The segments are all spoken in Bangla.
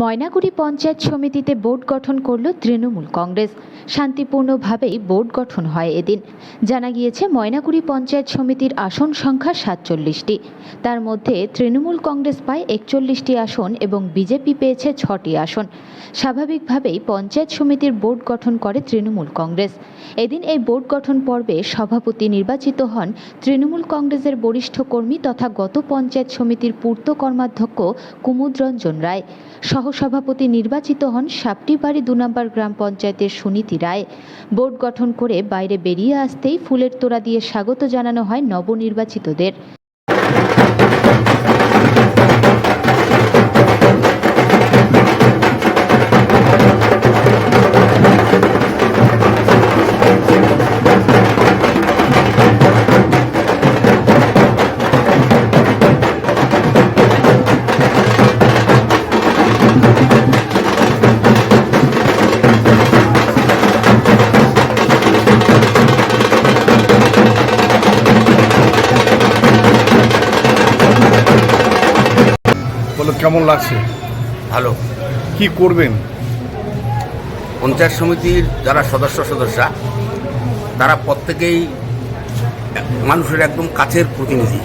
ময়নাগুড়ি পঞ্চায়েত সমিতিতে বোর্ড গঠন করল তৃণমূল কংগ্রেস। শান্তিপূর্ণভাবেই বোর্ড গঠন হয় এদিন। জানা গিয়েছে, ময়নাগুড়ি পঞ্চায়েত সমিতির আসন সংখ্যা সাতচল্লিশটি। তার মধ্যে তৃণমূল কংগ্রেস পায় একচল্লিশটি আসন এবং বিজেপি পেয়েছে ছটি আসন। স্বাভাবিকভাবেই পঞ্চায়েত সমিতির বোর্ড গঠন করে তৃণমূল কংগ্রেস। এদিন এই বোর্ড গঠন পর্বে সভাপতি নির্বাচিত হন তৃণমূল কংগ্রেসের বরিষ্ঠ কর্মী তথা গত পঞ্চায়েত সমিতির পূর্ত কর্মাধ্যক্ষ কুমুদ রঞ্জন রায়। সহসভাপতি নির্বাচিত হন সাপটিবাড়ি দু নম্বর গ্রাম পঞ্চায়েতের সুনীতি রায় বোর্ড গঠন করে বাইরে বেরিয়ে আসতেই ফুলের তোড়া দিয়ে স্বাগত জানানো হয় নবনির্বাচিতদের। বলো কেমন লাগছে? ভালো। কি করবেন? পঞ্চায়েত সমিতির যারা সদস্য সদস্যা তারা প্রত্যেকেই মানুষের একদম কাছের প্রতিনিধি।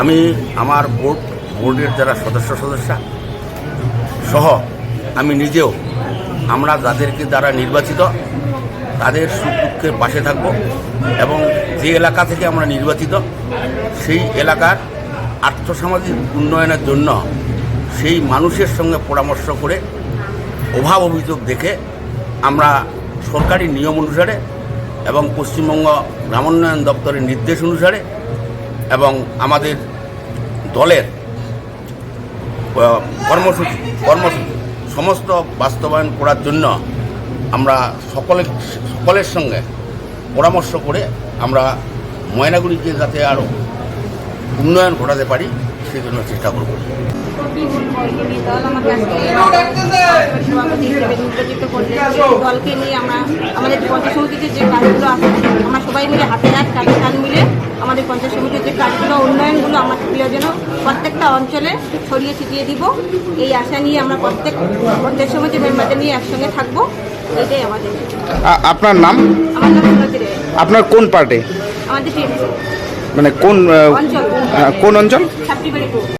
আমি আমার বোর্ড বোর্ডের যারা সদস্য সদস্যা সহ আমি নিজেও আমরা যাদেরকে দ্বারা নির্বাচিত তাদের সুখ দুঃখের পাশে থাকব এবং যে এলাকা থেকে আমরা নির্বাচিত সেই এলাকার আর্থসামাজিক উন্নয়নের জন্য সেই মানুষের সঙ্গে পরামর্শ করে, অভাব অভিযোগ দেখে আমরা সরকারি নিয়ম অনুসারে এবং পশ্চিমবঙ্গ গ্রামোন্নয়ন দপ্তরের নির্দেশ অনুসারে এবং আমাদের দলের কর্মসূচি কর্মসূচি, সমস্ত বাস্তবায়ন করার জন্য আমরা সকলের সকলের সঙ্গে পরামর্শ করে আমরা ময়নাগুড়িকে যাতে আরও উন্নয়ন ঘটাতে পারি সেই জন্য চেষ্টা করব। দলকে নিয়ে আমরা আমাদের পঞ্চায়েত সমিতিতে যে কাজগুলো আছে আমরা সবাই মিলে হাতে হাত কাঁধে কাঁধ মিলে আমাদের পঞ্চায়েত সমিতির যে কাজগুলো উন্নয়নগুলো আমরা সেগুলো যেন প্রত্যেকটা অঞ্চলে ছড়িয়ে ছিটিয়ে দিব এই আশা নিয়ে আমরা প্রত্যেক পঞ্চায়েত সমিতির মেম্বারদের নিয়ে একসঙ্গে থাকব এটাই আমাদের আপনার নাম আমার নাম আপনার কোন পার্টি? আমাদের মানে কোন অঞ্চল। কোন অঞ্চল?